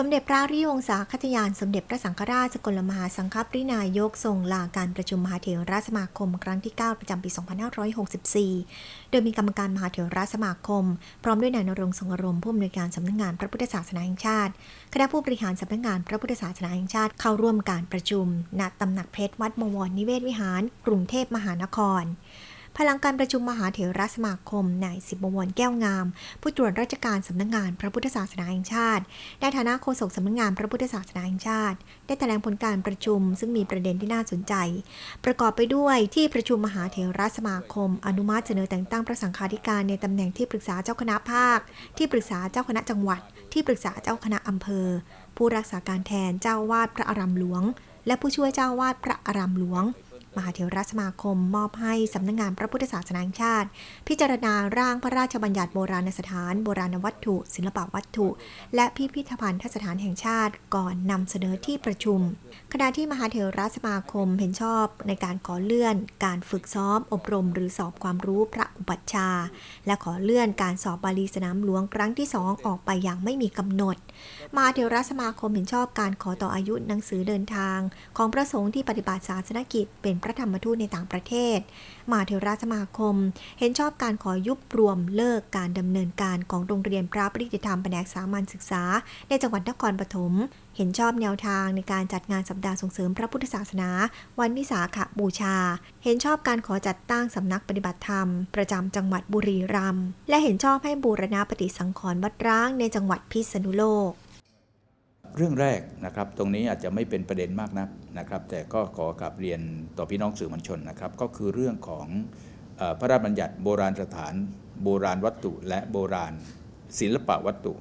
สมเด็จพระริวงศาคตยาน สมเด็จพระสังฆราชสกลมหาสังฆปรินายกทรงลาการประชุมมหาเถรสมาคม ครั้งที่ 9 ประจำปี 2564 โดยมีกรรมการมหาเถรสมาคม พร้อมด้วยนายนรงค์ทรงอารมณ์ผู้อำนวยการสำนักงานพระพุทธศาสนาแห่งชาติ คณะผู้บริหารสำนักงานพระพุทธศาสนาแห่งชาติเข้าร่วมการประชุมณตำหนักเพชรวัดมวรนิเวศวิหาร กรุงเทพมหานคร พลังการประชุมมหาเถรสมาคมนายสิบวรแก้วงาม ผู้ตรวจราชการสำนักงานพระพุทธศาสนาแห่งชาติ ในฐานะโฆษกสำนักงานพระพุทธศาสนาแห่งชาติ ได้แถลงผลการประชุม ซึ่งมีประเด็นที่น่าสนใจ ประกอบไปด้วยที่ประชุมมหาเถรสมาคม อนุมัติเสนอแต่งตั้งพระสังฆาธิการในตำแหน่งที่ปรึกษาเจ้าคณะภาค ที่ปรึกษาเจ้าคณะจังหวัด ที่ปรึกษาเจ้าคณะอำเภอ ผู้รักษาการแทนเจ้าวาดพระอารามหลวง และผู้ช่วยเจ้าวาดพระอารามหลวง มหาเถรสมาคม มอบให้สำนักงานพระพุทธศาสนาแห่งชาติ พิจารณาร่างพระราชบัญญัติโบราณสถาน โบราณวัตถุ ศิลปวัตถุ และพิพิธภัณฑสถานแห่งชาติ ก่อนนำเสนอที่ประชุม ขณะที่มหาเถรสมาคมเห็นชอบในการขอเลื่อน การฝึกซ้อม อบรม หรือสอบความรู้พระอุปัชฌาย์และขอเลื่อนการสอบบาลีสนามหลวงครั้งที่สองออกไปอย่างไม่มีกำหนด มหาเถรสมาคมเห็นชอบการขอต่ออายุหนังสือเดินทาง ของพระสงฆ์ที่ปฏิบัติศาสนกิจเป็นระธรรมทูตในต่างประเทศ มาเถราสมาคม เห็นชอบการขอยุบรวมเลิกการดำเนินการของโรงเรียนพระปริยตธรรมแผนกสามัญศึกษา ในจังหวัดนครปฐมเห็นชอบแนวทางในการจัดงานสัปดาห์ส่งเสริมพระพุทธศาสนา วันวิสาขบูชา เห็นชอบการขอจัดตั้งสำนักปฏิบัติธรรม ประจำจังหวัดบุรีรัมย์และเห็นชอบให้บูรณะปฏิสังขรณ์วัดร้างในจังหวัดพิษณุโลก เรื่องแรกนะครับ ตรงนี้อาจจะไม่เป็นประเด็นมากนักนะครับ แต่ก็ขอกลับเรียนต่อพี่น้องสื่อมวลชนนะครับ ก็คือเรื่องของอพระราชบัญญัติโบราณสถาน โบราณวัตถุ และโบราณศิลปวัตถุ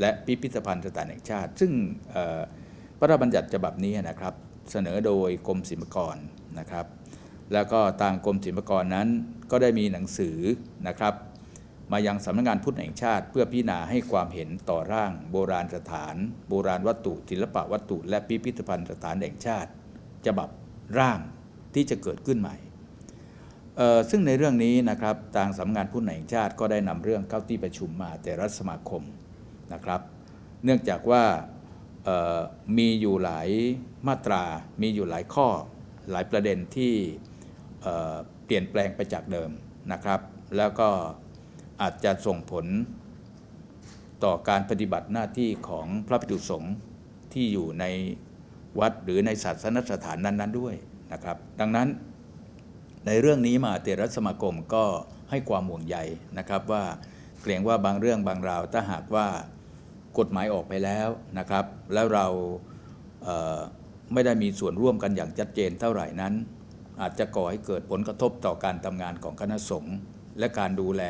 และพิพิธภัณฑ์สถานแห่งชาติ ซึ่งพระราชบัญญัติฉบับนี้นะครับ เสนอโดยกรมศิลปากรนะครับ แล้วก็ทางกรมศิลปากรนั้นก็ได้มีหนังสือนะครับ มายังสำนักงานพุทธแห่งชาติ เพื่อพิจารณาให้ความเห็นต่อร่าง โบราณสถาน โบราณวัตถุศิลปวัตถุ และพิพิธภัณฑ์สถานแห่งชาติฉบับร่างที่จะเกิดขึ้นใหม่ ซึ่งในเรื่องนี้นะครับทางสำนักงานพุทธแห่งชาติก็ได้นำเรื่องเข้าที่ประชุมมาแต่รัฐสมาคมนะครับ เนื่องจากว่ามีอยู่หลายมาตรา มีอยู่หลายข้อ หลายประเด็นที่เปลี่ยนแปลงไปจากเดิมนะครับ แล้วก็ อาจจะส่งผลต่อการปฏิบัติหน้าที่ของพระภิกษุสงฆ์ที่อยู่ในวัดหรือในศาสนสถานนั้นๆด้วยนะครับ ดังนั้นในเรื่องนี้มาเถรสมาคมก็ให้ความห่วงใยนะครับว่าเกรงว่าบางเรื่องบางราวถ้าหากว่ากฎหมายออกไปแล้วนะครับ แล้วเราเไม่ได้มีส่วนร่วมกันอย่างชัดเจนเท่าไหร่นั้น อาจจะก่อให้เกิดผลกระทบต่อการทำงานของคณะสงฆ์และการดูแล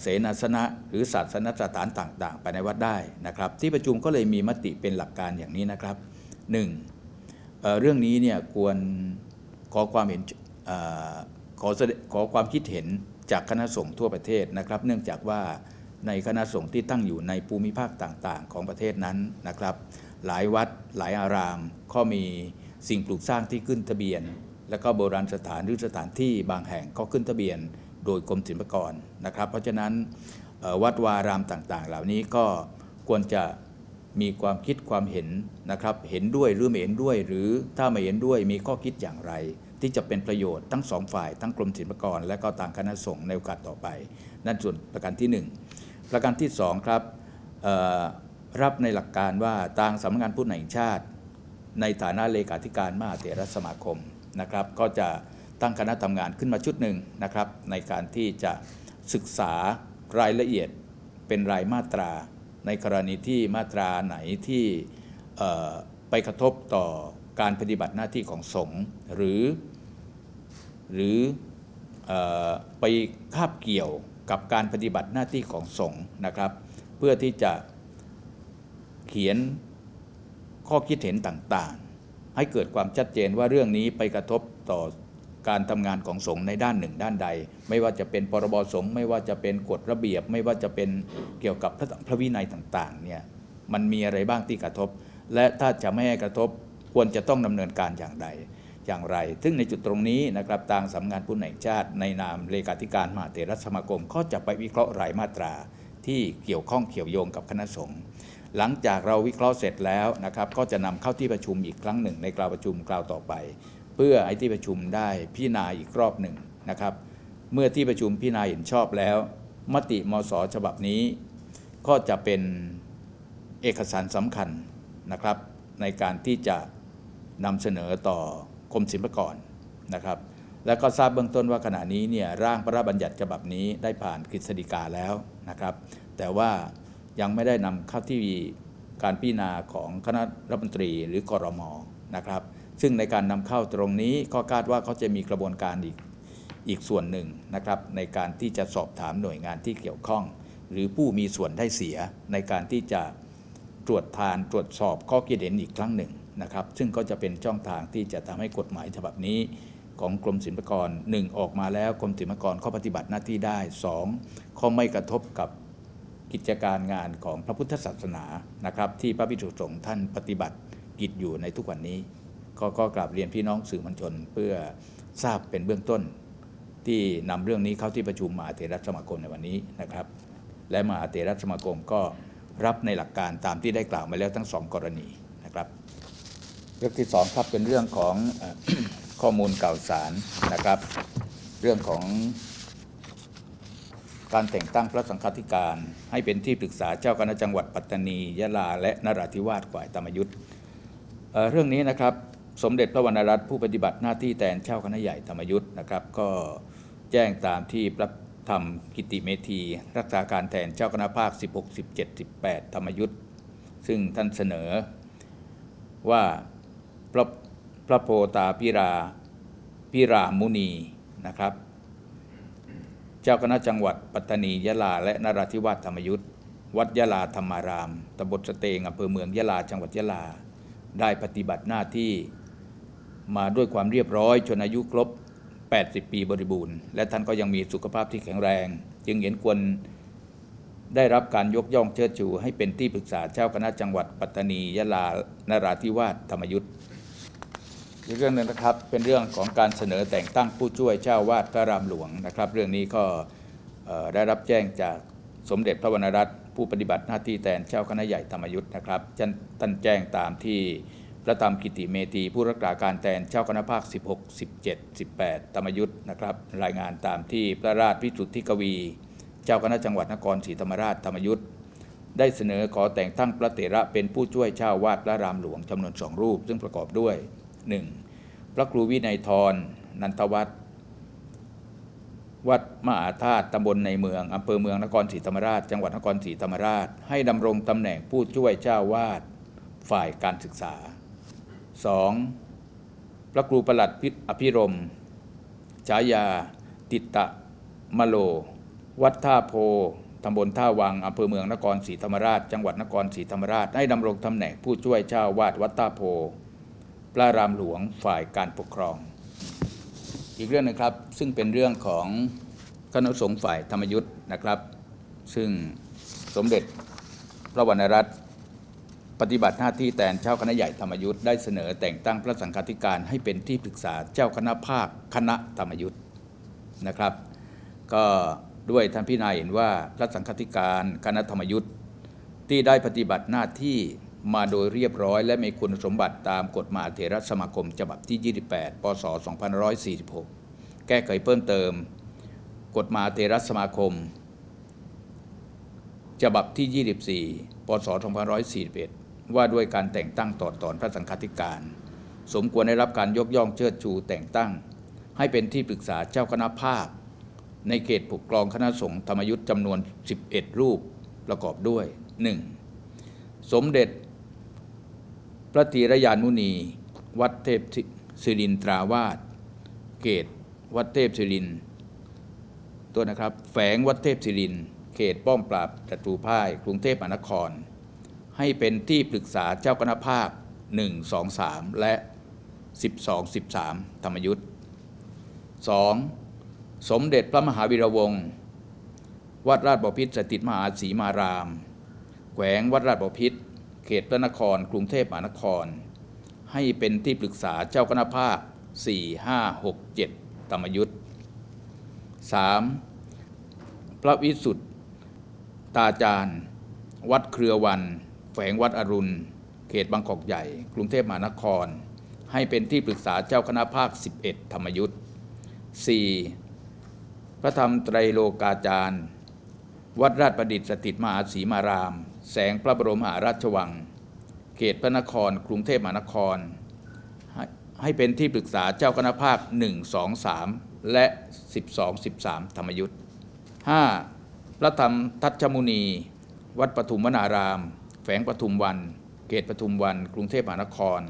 เสนาสนะหรือศาสนสถานต่างๆ ไปในวัดได้นะครับ ที่ประชุมก็เลยมีมติเป็นหลักการอย่างนี้นะครับหนึ่งเเรื่องนี้เนี่ยควรขอความเห็นอขอขอความคิดเห็นจากคณะสงฆ์ทั่วประเทศนะครับ เนื่องจากว่าในคณะสงฆ์ที่ตั้งอยู่ในภูมิภาคต่างๆ ของประเทศนั้นนะครับ หลายวัดหลายอารามก็มีสิ่งปลูกสร้างที่ขึ้นทะเบียน แล้วก็โบราณสถานหรือสถานที่บางแห่งก็ขึ้นทะเบียน โดยกรมศิลปากรนะครับ เพราะฉะนั้นวัดวารามต่างๆ เหล่านี้ก็ควรจะมีความคิดความเห็นนะครับ เห็นด้วยหรือไม่เห็นด้วย หรือถ้าไม่เห็นด้วยมีข้อคิดอย่างไร ที่จะเป็นประโยชน์ทั้งสองฝ่าย ทั้งกรมศิลปากร และก็ทางคณะสงฆ์ในโอกาสต่อไป นั่นส่วนประการที่หนึ่งประการที่สองครับรับในหลักการว่าทางสำนักงานพุทธแห่งชาติ ในฐานะเลขาธิการมหาเถรสมาคมนะครับ ก็จะ ตั้งคณะทำงานขึ้นมาชุดหนึ่งนะครับในการที่จะศึกษารายละเอียดเป็นรายมาตรา ในกรณีที่มาตราไหนที่ไปกระทบต่อการปฏิบัติหน้าที่ของสงฆ์หรือ หรือเออไปคาบเกี่ยวกับการปฏิบัติหน้าที่ของสงฆ์นะครับ เพื่อที่จะเขียนข้อคิดเห็นต่างๆ ให้เกิดความชัดเจนว่าเรื่องนี้ไปกระทบต่อ การทำงานของสงฆ์ในด้านหนึ่ง ด้านใด ไม่ว่าจะเป็นพรบสงฆ์ไม่ว่าจะเป็นกฎระเบียบ ไม่ว่าจะเป็นเกี่ยวกับพระพระวินัยต่างๆเนี่ยมันมีอะไรบ้างที่กระทบ และถ้าจะไม่ให้กระทบควรจะต้องดำเนินการอย่างใดอย่างไร ซึ่งในจุดตรงนี้นะครับทางสำนักงานพุทธแห่งชาติในนามเลขาธิการมหาเถรสมาคมก็จะไปวิเคราะห์รายมาตราที่เกี่ยวข้องเกี่ยวโยงกับคณะสงฆ์หลังจากเราวิเคราะห์เสร็จแล้วนะครับ ก็จะนำเข้าที่ประชุมอีกครั้งหนึ่งในกล่าวประชุมกล่าวต่อไป เพื่อให้ที่ประชุมได้พิจารณาอีกรอบหนึ่งนะครับ เมื่อที่ประชุมพิจารณาเห็นชอบแล้ว มติมสฉบับนี้ ก็จะเป็นเอกสารสำคัญนะครับ ในการที่จะนำเสนอต่อกรมศิลปากรนะครับ แล้วก็ทราบเบื้องต้นว่าขณะนี้เนี่ยร่างพระราชบัญญัติฉบับนี้ได้ผ่านกฤษฎีกาแล้วนะครับ แต่ว่ายังไม่ได้นำเข้าที่การพิจารณาของคณะรัฐมนตรีหรือคอรมอนะครับ ซึ่งในการนำเข้าตรงนี้ก็คาดว่าเขาจะมีกระบวนการอีกอีกส่วนหนึ่งนะครับในการที่จะสอบถามหน่วยงานที่เกี่ยวข้อง หรือผู้มีส่วนได้เสียในการที่จะตรวจทานตรวจสอบข้อคิดเห็นอีกครั้งหนึ่งนะครับ ซึ่งก็จะเป็นช่องทางที่จะทำให้กฎหมายฉบับนี้ ของกรมศิลปากรหนึ่งออกมาแล้วกรมศิลปากรข้อปฏิบัติหน้าที่ได้สองข้อไม่กระทบกับกิจการงานของพระพุทธศาสนานะครับ ที่พระภิกษุสงฆ์ท่านปฏิบัติกิจอยู่ในทุกวันนี้ ก็ก็กราบเรียนพี่น้องสื่อมวลชน เพื่อทราบเป็นเบื้องต้น ที่นำเรื่องนี้เข้าที่ประชุมมหาเถรสมาคมในวันนี้นะครับ และมหาเถรสมาคมก็รับในหลักการตามที่ได้กล่าวมาแล้วทั้งสองกรณีนะครับเรื่องที่สองครับเป็นเรื่องของข้อมูลข่าสารนะครับ เรื่องของการแต่งตั้งพระสังฆธิการ ให้เป็นที่ปรึกษาเจ้าคณะจังหวัดปัตตานียะลา และนราธิวาสฝ่ายธรรมยุทธ์เเรื่องนี้นะครับ สมเด็จพระวรรณรัตน์ผู้ปฏิบัติหน้าที่แทนเจ้าคณะใหญ่ธรรมยุทธ์นะครับ ก็แจ้งตามที่พระธรรมกิติเมธี รักษาการแทนเจ้าคณะภาค 16 17 18 ธรรมยุทธ์ซึ่งท่านเสนอว่าพระพระโพตาพิราพิรามุนีนะครับ เจ้าคณะจังหวัดปัตตานียะลา และนราธิวาสธรรมยุทธ์วัดยะลาธรรมารามตำบลสเตงอำเภอเมืองยะลาจังหวัดยะลา ได้ปฏิบัติหน้าที่ มาด้วยความเรียบร้อยจนอายุครบ 80 ปีบริบูรณ์ และท่านก็ยังมีสุขภาพที่แข็งแรง จึงเห็นควรได้รับการยกย่องเชิดชู ให้เป็นที่ปรึกษาเจ้าคณะจังหวัดปัตตานียะลานราธิวาสธรรมยุทธ์อีกเรื่องหนึ่งนะครับเป็นเรื่องของการเสนอแต่งตั้งผู้ช่วยเจ้าวาดพระรามหลวงนะครับ เรื่องนี้ก็ได้รับแจ้งจากสมเด็จพระวรรณรัตน์ผู้ปฏิบัติหน้าที่แทนเจ้าคณะใหญ่ธรรมยุทธ์นะครับท่านแจ้งตามที่ พระธรรมกิติเมธีผู้รักษาการแทนเจ้าคณะภาค 16 17 18 ธรรมยุทธ์นะครับ รายงานตามที่พระราชวิสุทธิกวี เจ้าคณะจังหวัดนครศรีธรรมราชธรรมยุทธ์ได้เสนอขอแต่งตั้งพระเถระเป็นผู้ช่วยเจ้าวาดพระรามหลวงจำนวนสองรูป ซึ่งประกอบด้วย 1. พระครูวินัยทรนันทวัฒน์วัดมหาธาตุตำบลในเมืองอำเภอเมืองนครศรีธรรมราช จังหวัดนครศรีธรรมราช ให้ดำรงตำแหน่งผู้ช่วยเจ้าวาดฝ่ายการศึกษา 2. พระครูประหลัดพิษอภิรมฉายา ติตะมโล วัดท่าโพตำบลท่าวังอำเภอเมืองนครศรีธรรมราช จังหวัดนครศรีธรรมราชให้ดำรงตำแหน่งผู้ช่วยเจ้าวาดวัดท่าโพพระรามหลวงฝ่ายการปกครอง อีกเรื่องหนึงครับซึ่งเป็นเรื่องของคณะสงฆ์ฝ่ายธรรมยุทธ์นะครับ ซึ่งสมเด็จพระวรรณรัตน์ ปฏิบัติหน้าที่แทนเจ้าคณะใหญ่ธรรมยุทธ์ได้เสนอแต่งตั้งพระสังฆาธิการให้เป็นที่ปรึกษาเจ้าคณะภาคคณะธรรมยุทธ์นะครับ ก็ด้วยท่านพิจารณาเห็นว่าพระสังฆาธิการคณะธรรมยุทธ์ที่ได้ปฏิบัติหน้าที่มาโดยเรียบร้อย และมีคุณสมบัติตามกฎมหาเถรสมาคมฉบับที่ 28ปศ2546 แก้ไขเพิ่มเติม กฎมหาเถรสมาคมฉบับที่ 24ปศ2541 ว่าด้วยการแต่งตั้งต่อตอนพระสังฆาธิการ สมควรได้รับการยกย่องเชิดชูแต่งตั้ง ให้เป็นที่ปรึกษาเจ้าคณะภาค ในเขตปกครองคณะสงฆ์ธรรมยุทธ์จำนวน 11 รูปประกอบด้วย 1. สมเด็จ พระธีรยานุนี วัดเทพศิรินทราวาสเขตวัดเทพศิรินตัวนะครับ แฝงวัดเทพศิรินเขตป้อมปราบศัตรูพ่าย กรุงเทพมหานคร ให้เป็นที่ปรึกษาเจ้าคณะภาค 1 2 3 และ 12 13 ธรรมยุทธ์ 2. สมเด็จพระมหาวีระวงศ์วัดราชบพิตรสถิตมหาศรีมาราม แขวงวัดราชบพิตรเขตพระนครกรุงเทพมหานคร ให้เป็นที่ปรึกษาเจ้าคณะภาค 4 5 6 7 ธรรมยุทธ์ 3. พระวิสุทธตาจารย์ วัดเครือวัน แฝงวัดอรุณ เขตบางกอกใหญ่ กรุงเทพมหานคร ให้เป็นที่ปรึกษาเจ้าคณะภาค 11 ธรรมยุทธ์ 4. พระธรรมไตรโลกาจารย์ วัดราชประดิษฐ์สถิตมหาศรีมาราม แสงพระบรมมหาราชวัง เขตพระนคร กรุงเทพมหานครให้ให้เป็นที่ปรึกษาเจ้าคณะภาค 1 2 3 และ 12 13 ธรรมยุทธ์ 5. พระธรรมทัชมุนี วัดปทุมวนาราม แฝงปทุมวัน เขตปทุมวัน กรุงเทพมหานคร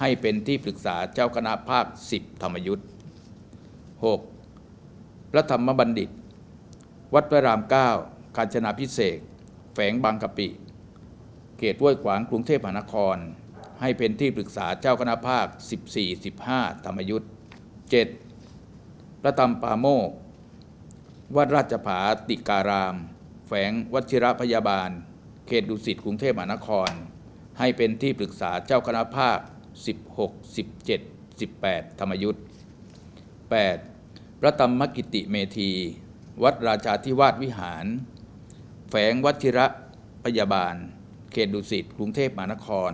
ให้เป็นที่ปรึกษาเจ้าคณะภาค 10 ธรรมยุทธ์ 6. พระธรรมบัณฑิต วัดพระรามเก้ากาญจนาพิเศษแฝงบางกะปิ เขตห้วยขวางกรุงเทพมหานคร ให้เป็นที่ปรึกษาเจ้าคณะภาค 14 15 ธรรมยุทธ์ 7. พระธรรมปาโมกวัดราชผาติการาม แฝงวชิระพยาบาล เขตดุสิตกรุงเทพมหานคร ให้เป็นที่ปรึกษาเจ้าคณะภาค 16 17 18 ธรรมยุทธ์ 8. พระธรรมกิติเมธี วัดราชาธิวาสวิหาร แฝงวัชิระพยาบาล เขตดุสิตกรุงเทพมหานคร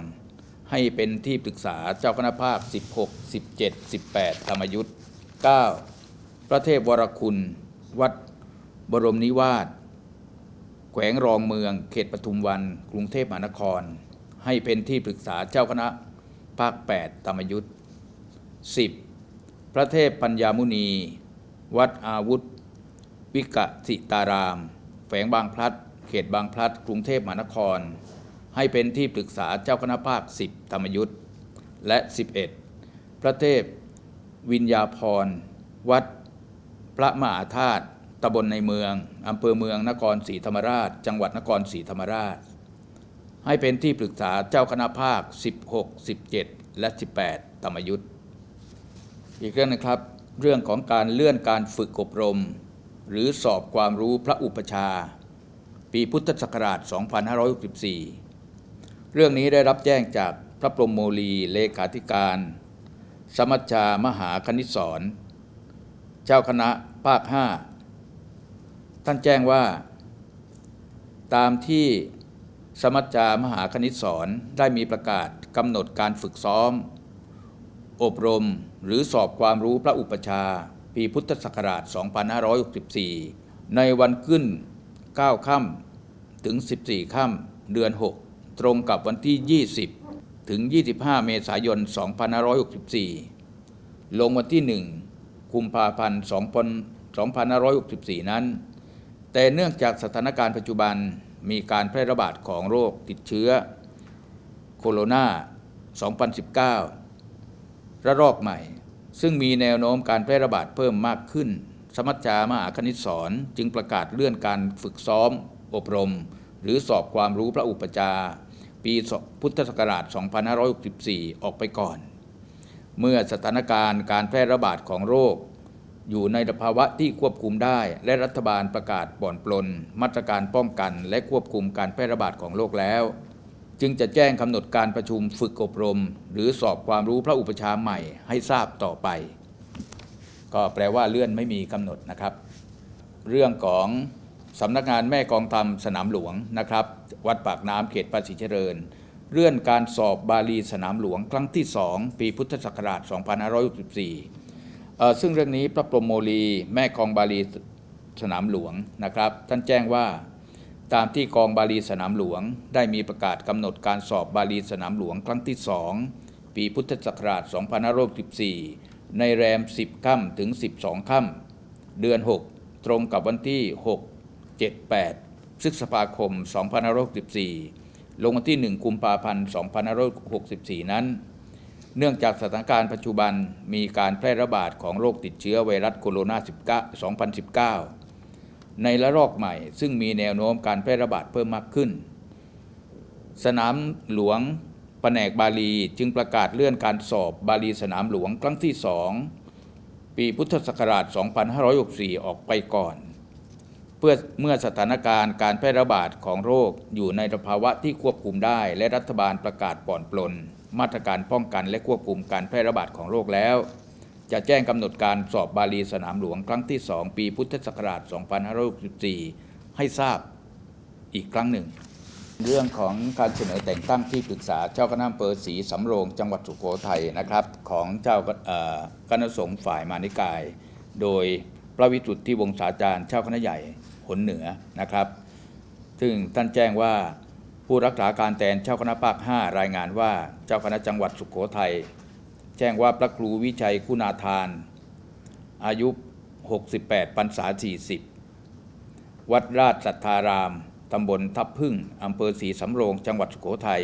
ให้เป็นที่ปรึกษาเจ้าคณะภาค 16 17 18 ธรรมยุทธ์ 9. พระเทพวรคุณ วัดบรมนิวาส แขวงรองเมือง เขตปทุมวัน กรุงเทพมหานคร ให้เป็นที่ปรึกษาเจ้าคณะภาค 8 ธรรมยุทธ์ 10. พระเทพปัญญามุนี วัดอาวุธ วิกสิตารามแฝงบางพลัด เขตบางพลัด กรุงเทพมหานคร ให้เป็นที่ปรึกษาเจ้าคณะภาค 10 ธรรมยุทธ์ และ 11 พระเทพวิญญาพร วัดพระมหาธาตุ ตำบลในเมืองอำเภอเมืองนครศรีธรรมราช จังหวัดนครศรีธรรมราช ให้เป็นที่ปรึกษาเจ้าคณะภาค 16 17 และ 18 ธรรมยุทธ์อีกเรื่องนึงครับ เรื่องของการเลื่อนการฝึกอบรม หรือสอบความรู้พระอุปชา ปีพุทธศักราช 2564 เรื่องนี้ได้รับแจ้งจากพระพรมโมลีเลขาธิการ สมัชชามหาคณิตศรเจ้าคณะภาค 5 ท่านแจ้งว่า ตามที่สมัชชามหาคณิตศรได้มีประกาศกำหนดการฝึกซ้อม อบรมหรือสอบความรู้พระอุปชา ปีพุทธศักราช 2564 ในวันขึ้น 9 ค่ำถึง 14 ค่ำเดือน 6 ตรงกับวันที่ 20 ถึง 25 เมษายน 2564 ลงวันที่ 1 กุมภาพันธ์ 2564 นั้น แต่เนื่องจากสถานการณ์ปัจจุบันมีการแพร่ระบาดของโรคติดเชื้อโคโรนา2019 ระลอกใหม่ ซึ่งมีแนวโน้มการแพร่ระบาดเพิ่มมากขึ้น สมัชชามหาคณิตศรจึงประกาศเลื่อนการฝึกซ้อม อบรม หรือสอบความรู้พระอุปชฌาย์ปีพุทธศักราช 2564 ออกไปก่อน เมื่อสถานการณ์การแพร่ระบาดของโรค อยู่ในภาวะที่ควบคุมได้ และรัฐบาลประกาศผ่อนปลน มาตรการป้องกันและควบคุมการแพร่ระบาดของโรคแล้ว จึงจะแจ้งกำหนดการประชุมฝึกอบรม หรือสอบความรู้พระอุปชาใหม่ให้ทราบต่อไป ก็แปลว่าเลื่อนไม่มีกำหนดนะครับ เรื่องของสำนักงานแม่กองธรรมสนามหลวงนะครับ วัดปากน้ำเขตภาษีเจริญ เลื่อนการสอบบาลีสนามหลวงครั้งที่ 2 ปีพุทธศักราช2564 ซึ่งเรื่องนี้พระพรมโมลี แม่กองบาลีสนามหลวงนะครับ ท่านแจ้งว่าตามที่กองบาลีสนามหลวง ได้มีประกาศกำหนดการสอบบาลีสนามหลวงครั้งที่2ปีพุทธศักราช 2564ในแรม 10 ค่ำถึง 12 ค่ำเดือน 6 ตรงกับวันที่ 6 7 8พฤษภาคม 2564 ลงวันที่ 1 กุมภาพันธ์ 2564 นั้น เนื่องจากสถานการณ์ปัจจุบันมีการแพร่ระบาดของโรคติดเชื้อไวรัสโคโรนา2019 ในระลอกใหม่ ซึ่งมีแนวโน้มการแพร่ระบาดเพิ่มมากขึ้น สนามหลวงแผนกบาลีจึงประกาศเลื่อนการสอบบาลีสนามหลวงครั้งที่ 2 ปีพุทธศักราช 2564 ออกไปก่อน เพื่อเมื่อสถานการณ์การแพร่ระบาดของโรคอยู่ในภาวะที่ควบคุมได้และรัฐบาลประกาศผ่อนปลน มาตรการป้องกันและควบคุมการแพร่ระบาดของโรคแล้ว จะแจ้งกำหนดการสอบบาลีสนามหลวงครั้งที่ 2 ปีพุทธศักราช 2564 ให้ทราบอีกครั้งหนึ่ง เรื่องของการเสนอแต่งตั้งที่ปรึกษาเจ้าคณะอำเภอศรีสำโรงจังหวัดสุโขทัยนะครับ ของเจ้าคณะสงฆ์ฝ่ายมานิกาย โดยพระวิสุทธิวงศาจารย์เจ้าคณะใหญ่หนเหนือนะครับ ซึ่งท่านแจ้งว่า ผู้รักษาการแทนเจ้าคณะภาค 5 รายงานว่าเจ้าคณะจังหวัดสุโขทัยแจ้งว่าพระครูวิชัยคุณาทาน อายุ 68 พรรษา 40 วัดราชสัทธาราม ตำบลทับพึ่ง อำเภอศรีสำโรง จังหวัดสุโขทัย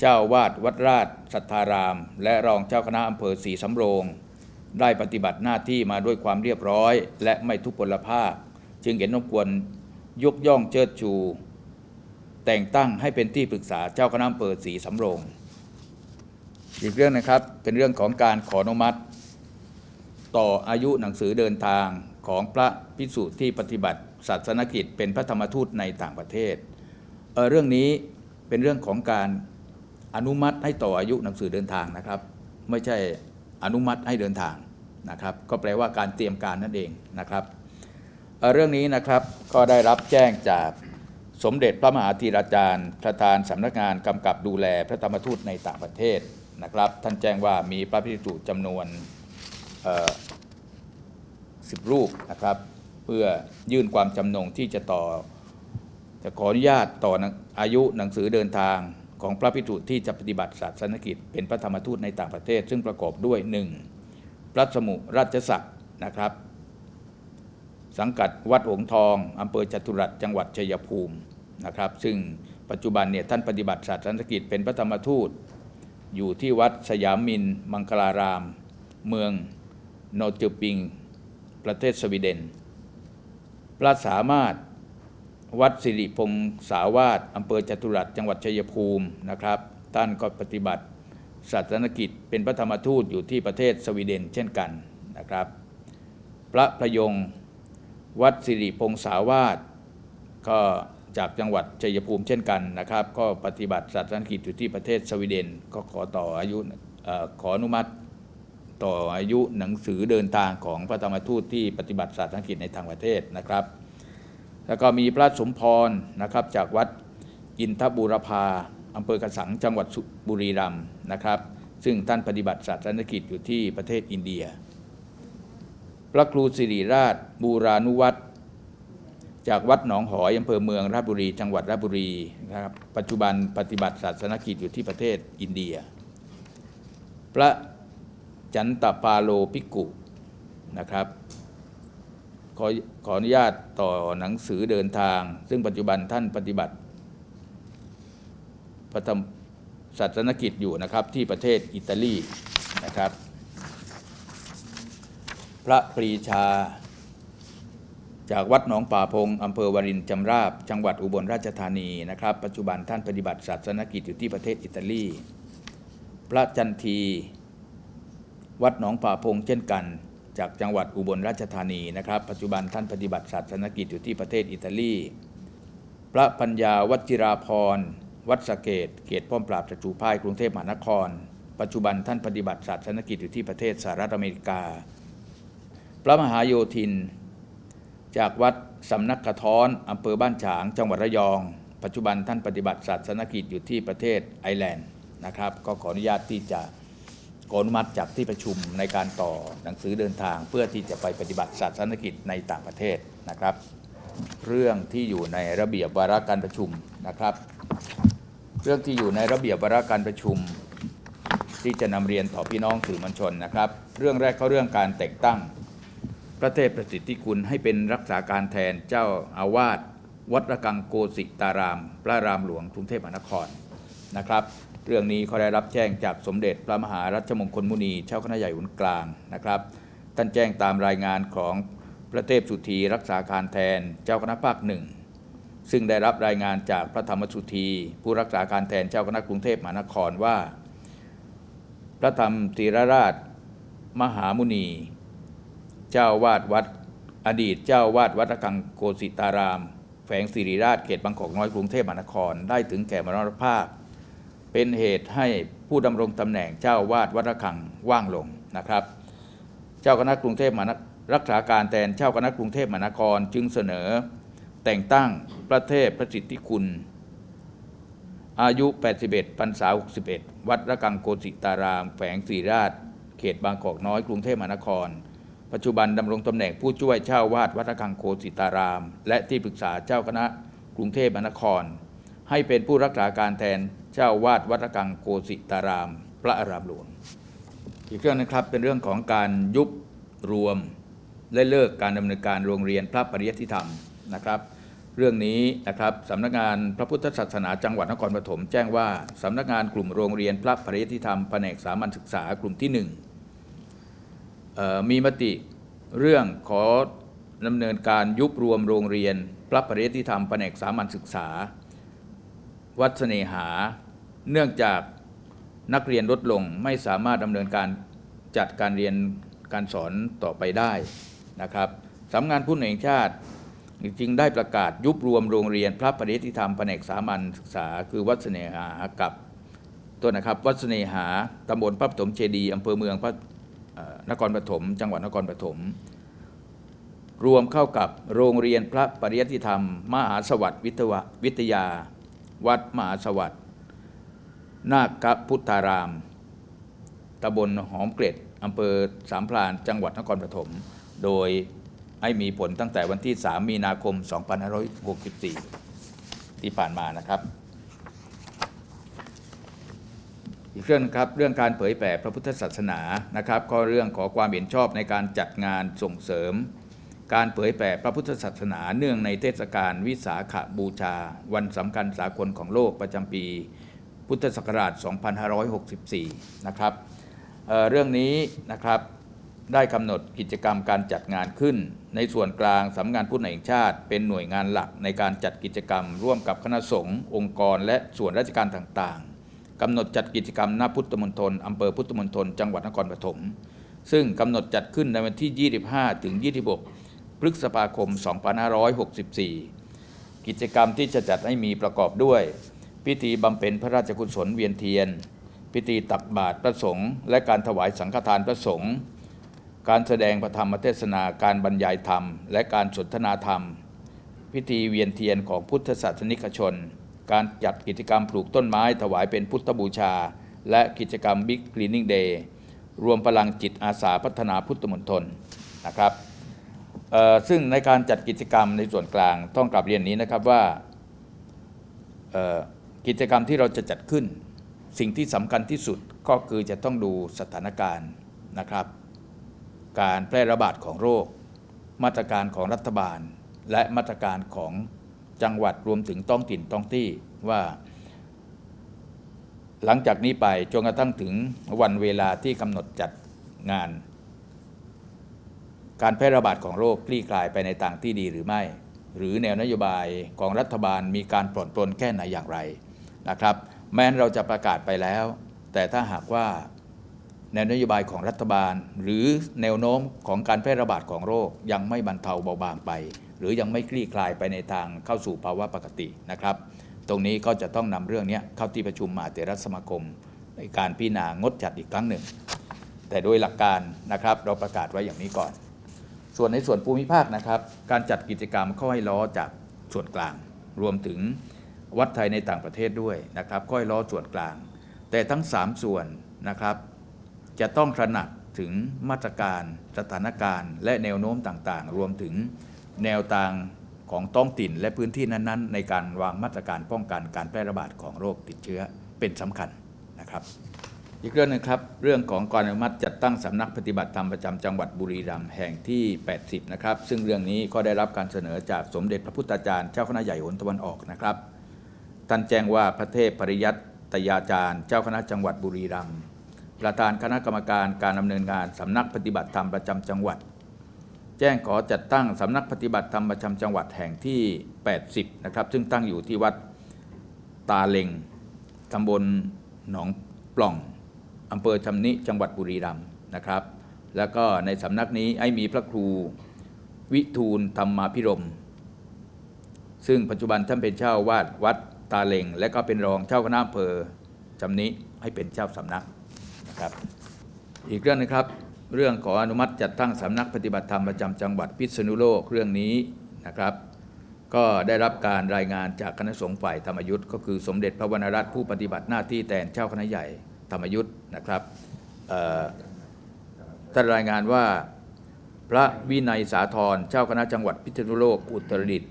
เจ้าวาดวัดราชสัทธาราม และรองเจ้าคณะอำเภอศรีสำโรง ได้ปฏิบัติหน้าที่มาด้วยความเรียบร้อย และไม่ทุพพลภาพ จึงเห็นรบกวนยกย่องเชิดชู แต่งตั้งให้เป็นที่ปรึกษาเจ้าคณะอำเภอศรีสำโรง อีกเรื่องนะครับเป็นเรื่องของการขออนุมัติ ต่ออายุหนังสือเดินทางของพระภิกษุที่ปฏิบัติศาสนกิจเป็นพระธรรมทูตในต่างประเทศเเรื่องนี้เป็นเรื่องของการอนุมัติให้ต่ออายุหนังสือเดินทางนะครับ ไม่ใช่อนุมัติให้เดินทางนะครับ ก็แปลว่าการเตรียมการนั่นเองนะครับเเรื่องนี้นะครับก็ได้รับแจ้งจาก สมเด็จพระมหาธีราจารย์ ประธานสำนักงานกำกับดูแลพระธรรมทูตในต่างประเทศนะครับ ท่านแจ้งว่ามีพระภิกษุจำนวนสิบรูปนะครับ เพื่อยื่นความจำนงที่จะต่อ จะขออนุญาตต่ออายุหนังสือเดินทางของพระภิกษุที่จะปฏิบัติศาสนกิจ เป็นพระธรรมทูตในต่างประเทศ ซึ่งประกอบด้วย 1. พระสมุราชศักดิ์นะครับ สังกัดวัดหงทองอำเภอจตุรัสจังหวัดชัยภูมินะครับ ซึ่งปัจจุบันเนี่ยท่านปฏิบัติศาสตรนกิจเป็นพระธรรมทูต อยู่ที่วัดสยามิน มังคลาราม เมืองโนจอปิง ประเทศสวีเดน พระสามารถวัดสิริพงศาวาสอำเภอจตุรัสจังหวัดชัยภูมินะครับ ท่านก็ปฏิบัติศาสนกิจเป็นพระธรรมทูตอยู่ที่ประเทศสวีเดนเช่นกันนะครับ พระพยง วัดสิริพงศาวาสก็จากจังหวัดชัยภูมิเช่นกันนะครับ ก็ปฏิบัติศาสนกิจอยู่ที่ประเทศสวีเดน ก็ขอต่ออายุอขออนุมัติต่ออายุหนังสือเดินทางของพระธรรมทูตที่ปฏิบัติศาสนกิจในต่างประเทศนะครับ แล้วก็มีพระสมพรนะครับจากวัดอินทบูรพาอำเภอกระสังจังหวัดบุรีรัมย์นะครับ ซึ่งท่านปฏิบัติศาสนกิจอยู่ที่ประเทศอินเดีย พระครูสิริราช บูรานุวัตรจากวัดหนองหอยอำเภอเมืองราชบุรี จังหวัดราชบุรีนะครับปัจจุบันปฏิบัติศาสนกิจอยู่ที่ประเทศอินเดีย พระจันตปาโลภิกุนะครับขอขออนุญาตต่อหนังสือเดินทาง ซึ่งปัจจุบันท่านปฏิบัติพระธรรมศาสนกิจอยู่นะครับที่ประเทศอิตาลีนะครับ พระปรีชา จากวัดหนองป่าพงอำเภอวารินจำราบ จังหวัดอุบลราชธานีนะครับ ปัจจุบันท่านปฏิบัติศาสนกิจอยู่ที่ประเทศอิตาลี พระจันที วัดหนองป่าพงเช่นกัน จากจังหวัดอุบลราชธานีนะครับ ปัจจุบันท่านปฏิบัติศาสนกิจอยู่ที่ประเทศอิตาลี พระปัญญาวัชิราพรวัดสะเกตเขตป้อมปราบศัตรูพ่ายกรุงเทพมหานคร ปัจจุบันท่านปฏิบัติศาสนกิจอยู่ที่ประเทศสหรัฐอเมริกา พระมหาโยธิน จากวัดสำนักกระท้อนอำเภอบ้านฉาง จังหวัดระยอง ปัจจุบันท่านปฏิบัติศาสนกิจอยู่ที่ประเทศไอร์แลนด์นะครับ ก็ขออนุญาตที่จะขออนุมัติจากที่ประชุมในการต่อหนังสือเดินทาง เพื่อที่จะไปปฏิบัติศาสนกิจในต่างประเทศนะครับ เรื่องที่อยู่ในระเบียบวาระการประชุมนะครับ เรื่องที่อยู่ในระเบียบวาระการประชุม ที่จะนำเรียนต่อพี่น้องสื่อมวลชนนะครับ เรื่องแรกก็เรื่องการแต่งตั้ง พระเทพประสิทธิคุณให้เป็นรักษาการแทนเจ้าอาวาสวัดระฆังโกสิตาราม พระรามหลวงกรุงเทพมหานครนะครับ เรื่องนี้เขาได้รับแจ้งจากสมเด็จพระมหารัชมงคลมุนีเจ้าคณะใหญ่หุนกลางนะครับ ท่านแจ้งตามรายงานของพระเทพสุธีรักษาการแทนเจ้าคณะภาคหนึ่งซึ่งได้รับรายงานจากพระธรรมสุธี ผู้รักษาการแทนเจ้าคณะกรุงเทพมหานครว่า พระธรรมธีรราช มหามุนี เจ้าวาดวัดอดีตเจ้าวาดวัดระฆังโกสิตาราม แฝงสิริราชเขตบางกอกน้อยกรุงเทพมหานครได้ถึงแก่มรณภาพ เป็นเหตุให้ผู้ดำรงตำแหน่งเจ้าวาดวัดระฆังว่างลงนะครับ เจ้าคณะกรุงเทพมหานรักษาการแทนเจ้าคณะกรุงเทพมหานครจึงเสนอ แต่งตั้งพระเทพประสิทธิคุณ อายุ 81พรรษา61 วัดระฆังโกสิตารามแขวงศรีราช เขตบางกอกน้อยกรุงเทพมหานคร ปัจจุบันดำรงตำแหน่งผู้ช่วยเจ้าวาดวัดระฆังโกสิตาราม และที่ปรึกษาเจ้าคณะกรุงเทพมหานคร ให้เป็นผู้รักษาการแทนเจ้าวาดวัดระฆังโกสิตาราม พระอารามหลวง อีกเรื่องนึงครับเป็นเรื่องของการยุบรวม และเลิกการดำเนินการโรงเรียนพระปริยัติธรรมนะครับเรื่องนี้นะครับสำนักงานพระพุทธศาสนาจังหวัดนครปฐมแจ้งว่าสำนักงานกลุ่มโรงเรียนพระปริยัติธรรมแผนกสามัญศึกษากลุ่มที่หนึ่ง มีมติเรื่องขอดำเนินการยุบรวมโรงเรียน พระปริยัติธรรมแผนกสามัญศึกษา วัดเสนหา เนื่องจากนักเรียนลดลงไม่สามารถดำเนินการจัดการเรียนการสอนต่อไปได้นะครับสำนักงานผู้แห่งชาติจึงได้ประกาศยุบรวมโรงเรียน พระปริยติธรรมแผนกสามัญศึกษา คือวัดเสนหากับตัวนะครับวัดเสนหาตำบลพระปฐมเจดีอำเภอเมืองพระ นครปฐมจังหวัดนครปฐมรวมเข้ากับโรงเรียนพระปริยัติธรรม มหาสวัสดิ์วิทวะวิทยา วัดมหาสวัสดิ์นาคพุทธารามตำบลหอมเกร็ดอำเภอสามพรานจังหวัดนครปฐมโดยให้มีผลตั้งแต่วันที่ 3 มีนาคม 2564 ที่ผ่านมานะครับ อีกเรื่องนะครับเรื่องการเผยแผ่พระพุทธศาสนานะครับก็เรื่องขอความเห็นชอบในการจัดงานส่งเสริม การเผยแผ่พระพุทธศาสนาเนื่องในเทศกาลวิสาขบูชา วันสำคัญสากลของโลกประจำปี พุทธศักราช 2564 นะครับเเรื่องนี้นะครับได้กำหนดกิจกรรมการจัดงานขึ้น ในส่วนกลางสำนักงานพุทธแห่งชาติ เป็นหน่วยงานหลักในการจัดกิจกรรม ร่วมกับคณะสงฆ์องค์กร และส่วนราชการต่าง กำหนดจัดกิจกรรมณพุทธมณฑลอำเภอพุทธมณฑลจังหวัดนครปฐมซึ่งกำหนดจัดขึ้นในวันที่ 25 ถึง 26 พฤษภาคม 2564 กิจกรรมที่จะจัดให้มีประกอบด้วย พิธีบำเพ็ญพระราชกุศลเวียนเทียน พิธีตักบาตรพระสงฆ์และการถวายสังฆทานพระสงฆ์การแสดงพระธรรมเทศนาการบรรยายธรรม และการสนทนาธรรม พิธีเวียนเทียนของพุทธศาสนิกชน การจัดกิจกรรมปลูกต้นไม้ถวายเป็นพุทธบูชา และกิจกรรมบิ๊กคลีนิ่งเดย์รวมพลังจิตอาสาพัฒนาพุทธมณฑลนะครับซึ่งในการจัดกิจกรรมในส่วนกลางต้องกลับเรียนนี้นะครับว่ากิจกรรมที่เราจะจัดขึ้น สิ่งที่สำคัญที่สุดก็คือจะต้องดูสถานการณ์นะครับ การแพร่ระบาดของโรค มาตรการของรัฐบาล และมาตรการของ จังหวัดรวมถึงต้องถิ่นต้องที่ว่า หลังจากนี้ไปจนกระทั่งถึงวันเวลาที่กำหนดจัดงาน การแพร่ระบาดของโรคคลี่คลายไปในทางที่ดีหรือไม่ หรือแนวนโยบายของรัฐบาลมีการปลดปลนแค่ไหนอย่างไรนะครับ แม้นเราจะประกาศไปแล้ว แต่ถ้าหากว่าแนวนโยบายของรัฐบาล หรือแนวโน้มของการแพร่ระบาดของโรคยังไม่บรรเทาเบาบางไป หรือยังไม่คลี่คลายไปในทางเข้าสู่ภาวะปกตินะครับ ตรงนี้ก็จะต้องนำเรื่องนี้เข้าที่ประชุมมหาเถรสมาคม ในการพิจารณางดจัดอีกครั้งหนึ่ง แต่โดยหลักการนะครับเราประกาศไว้อย่างนี้ก่อน ส่วนในส่วนภูมิภาคนะครับ การจัดกิจกรรมเข้าให้ล้อจากส่วนกลาง รวมถึงวัดไทยในต่างประเทศด้วยนะครับก็ให้ล้อส่วนกลาง แต่ทั้ง 3 ส่วนนะครับ จะต้องตระหนักถึงมาตรการสถานการณ์ และแนวโน้มต่างๆ รวมถึง แนวทางของท้องถิ่นและพื้นที่นั้นๆ ในการวางมาตรการป้องกันการแพร่ระบาดของโรคติดเชื้อเป็นสำคัญนะครับ อีกเรื่องหนึงครับ เรื่องของการอนุมัติจัดตั้งสำนักปฏิบัติธรรมประจำจังหวัดบุรีรัมย์แห่งที่ 80 นะครับ ซึ่งเรื่องนี้ก็ได้รับการเสนอจากสมเด็จพระพุทธาจารย์เจ้าคณะใหญ่หนตะวันออกนะครับท่านแจ้งว่าพระเทพปริยัตยาจารย์ เจ้าคณะจังหวัดบุรีรัมย์ประธานคณะกรรมการการดำเนินงานสำนักปฏิบัติธรรมประจำจังหวัด แจ้งขอจัดตั้งสำนักปฏิบัติธรรมประจำจังหวัดแห่งที่ 80 นะครับ ซึ่งตั้งอยู่ที่วัดตาเลงตำบลหนองปล่องอำเภอชำนิจังหวัดบุรีรัมย์นะครับ แล้วก็ในสำนักนี้ให้มีพระครูวิทูลธรรมาพิรม ซึ่งปัจจุบันท่านเป็นเจ้าวาดวัดตาเลงและก็เป็นรองเจ้าคณะอำเภอจำนี้ให้เป็นเจ้าสำนักนะครับ อีกเรื่องนึงครับ เรื่องขออนุมัติจัดตั้งสำนักปฏิบัติธรรมประจำจังหวัดพิษณุโลกเรื่องนี้นะครับ ก็ได้รับการรายงานจากคณะสงฆ์ฝ่ายธรรมยุทธ์ก็คือสมเด็จพระวรรณรัตน์ผู้ปฏิบัติหน้าที่แทนเจ้าคณะใหญ่ธรรมยุทธ์นะครับท่านรายงานว่าพระวินัยสาธรเจ้าคณะจังหวัดพิษณุโลกอุตรดิตถ์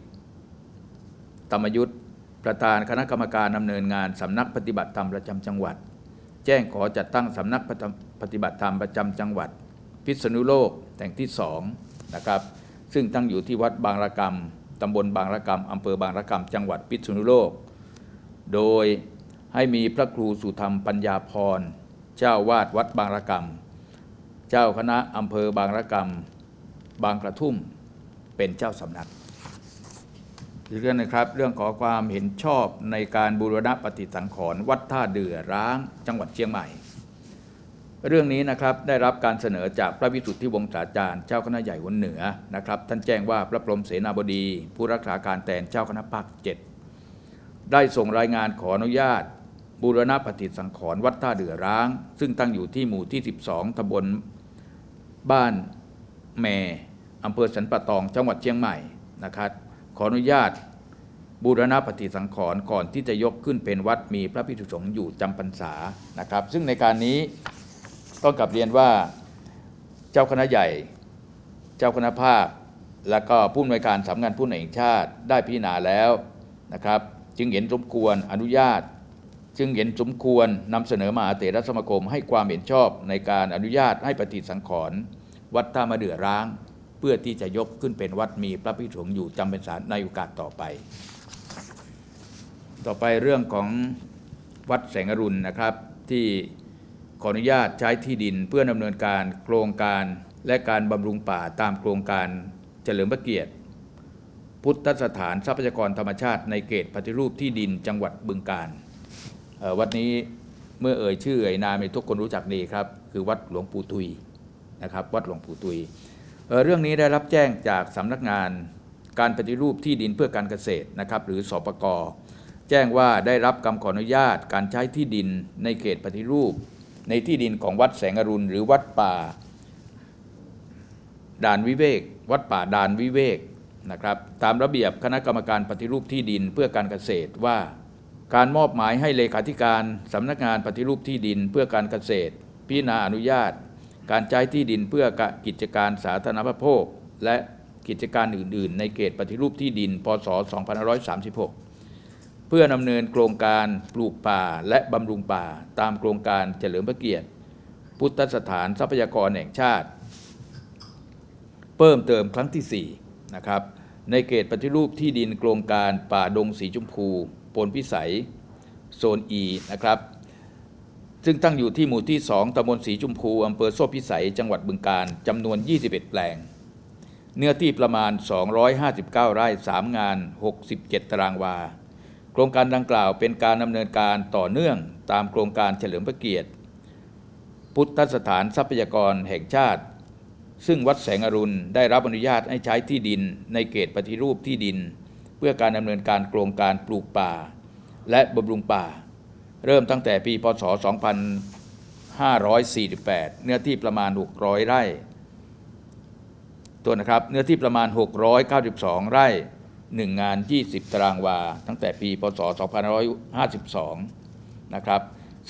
ธรรมยุทธ์ประธานคณะกรรมการดำเนินงานสำนักปฏิบัติธรรมประจำจังหวัด แจ้งขอจัดตั้งสำนักปฏิบัติธรรมประจำจังหวัด พิษณุโลกแห่งที่สองนะครับซึ่งตั้งอยู่ที่วัดบางระกรรมตำบลบางระกรรมอำเภอบางระกรรมจังหวัดพิษณุโลก โดยให้มีพระครูสุธรรมปัญญาพร เจ้าวาดวัดบางระกรรม เจ้าคณะอำเภอบางระกรรม บางกระทุ่มเป็นเจ้าสำนักอีกเรื่องนะครับเรื่องขอความเห็นชอบในการบูรณะปฏิสังขรณ์วัดท่าเดือร้างจังหวัดเชียงใหม่ เรื่องนี้นะครับได้รับการเสนอจากพระวิสุทธิวงศาจารย์เจ้าคณะใหญ่หัวเหนือนะครับท่านแจ้งว่าพระพรมเสนาบดี ผู้รักษาการแทนเจ้าคณะภาคเจ็ดได้ส่งรายงานขออนุญาต บูรณะปฏิสังขรณ์วัดท่าเดือร้าง ซึ่งตั้งอยู่ที่หมู่ที่ 12ตำบลบ้านแม่อำเภอสันปะตองจังหวัดเชียงใหม่นะครับขออนุญาตบูรณะปฏิสังขรณ์ก่อนที่จะยกขึ้นเป็นวัดมีพระภิกษุสงฆ์อยู่จำพรรษานะครับ ซึ่งในการนี้ ต้องกลับเรียนว่าเจ้าคณะใหญ่ เจ้าคณะภาค และก็ผู้อำนวยการสำนักงานผู้นวยแห่งชาติได้พิจารณาแล้วนะครับ จึงเห็นสมควรอนุญาต จึงเห็นสมควรนำเสนอมหาเถรสมาคม ให้ความเห็นชอบในการอนุญาตให้ปฏิสังขรณ์วัดท่ามะเดื่อร้าง เพื่อที่จะยกขึ้นเป็นวัดมีพระภิกษุงอยู่จำเป็นสารในโอกาสต่อไป ต่อไปเรื่องของวัดแสงอรุณนะครับที่ ขออนุญาตใช้ที่ดินเพื่อดำเนินการโครงการและการบำรุงป่าตามโครงการเฉลิมพระเกียรติ พุทธสถานทรัพยากรธรรมชาติในเขตปฏิรูปที่ดินจังหวัดบึงกาฬวัดนี้เมื่อเอ่ยชื่อเอ่ยนามทุกคนรู้จักดีครับ คือวัดหลวงปู่ตุยนะครับวัดหลวงปู่ตุยเเรื่องนี้ได้รับแจ้งจากสำนักงานการปฏิรูปที่ดินเพื่อการเกษตรนะครับหรือสปกแจ้งว่าได้รับคำขออนุญาตการใช้ที่ดินในเขตปฏิรูป ในที่ดินของวัดแสงอรุณ หรือวัดป่าด่านวิเวก วัดป่าด่านวิเวกนะครับ ตามระเบียบคณะกรรมการปฏิรูปที่ดินเพื่อการเกษตรว่า การมอบหมายให้เลขาธิการสำนักงานปฏิรูปที่ดินเพื่อการเกษตร พิจารณาอนุญาต การใช้ที่ดินเพื่อกิจการสาธารณประโภค และกิจการอื่น ๆ ในเขตปฏิรูปที่ดิน พศ 2536 เพื่อนำเนินโครงการปลูกป่าและบำรุงป่า ตามโครงการเฉลิมพระเกียรติ พุทธสถานทรัพยากรแห่งชาติ เพิ่มเติมครั้งที่4นะครับในเขตปฏิรูปที่ดินโครงการป่าดงสีชมพูปนพิสัย โซน E นะครับซึ่งตั้งอยู่ที่หมู่ที่ 2ตำบลสีชมพูอำเภอโซ่พิสัย จังหวัดบึงกาฬจำนวน 21 แปลง เนื้อที่ประมาณ 259 ไร่ 3 งาน 67 ตารางวา โครงการดังกล่าวเป็นการดำเนินการต่อเนื่องตามโครงการเฉลิมพระเกียรติ พุทธสถานทรัพยากรแห่งชาติ ซึ่งวัดแสงอรุณได้รับอนุญาตให้ใช้ที่ดินในเขตปฏิรูปที่ดิน เพื่อการดำเนินการโครงการปลูกป่า และบำรุงป่า เริ่มตั้งแต่ปีพศ 2548 เนื้อที่ประมาณ 600 ไร่ตัวนะครับเนื้อที่ประมาณ 692 ไร่ 1 งาน 20 ตารางวา ตั้งแต่ปี พศ 2552 นะครับ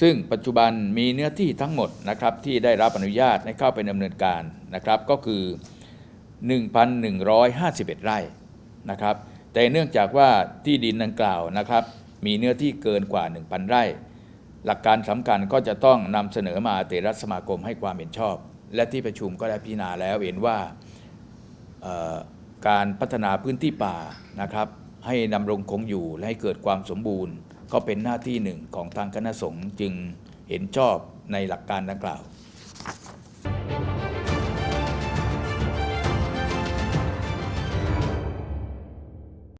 ซึ่งปัจจุบันมีเนื้อที่ทั้งหมดนะครับที่ได้รับอนุญาตให้เข้าไปดำเนินการนะครับก็คือ 1,151 ไร่นะครับ แต่เนื่องจากว่าที่ดินดังกล่าวนะครับ มีเนื้อที่เกินกว่า 1,000 ไร่ หลักการสำคัญก็จะต้องนำเสนอมาเตรัสมาคมให้ความเห็นชอบ และที่ประชุมก็ได้พิจารณาแล้วเห็นว่า การพัฒนาพื้นที่ป่านะครับ ให้ดำรงคงอยู่และให้เกิดความสมบูรณ์ ก็เป็นหน้าที่หนึ่งของทางคณะสงฆ์จึงเห็นชอบในหลักการดังกล่าว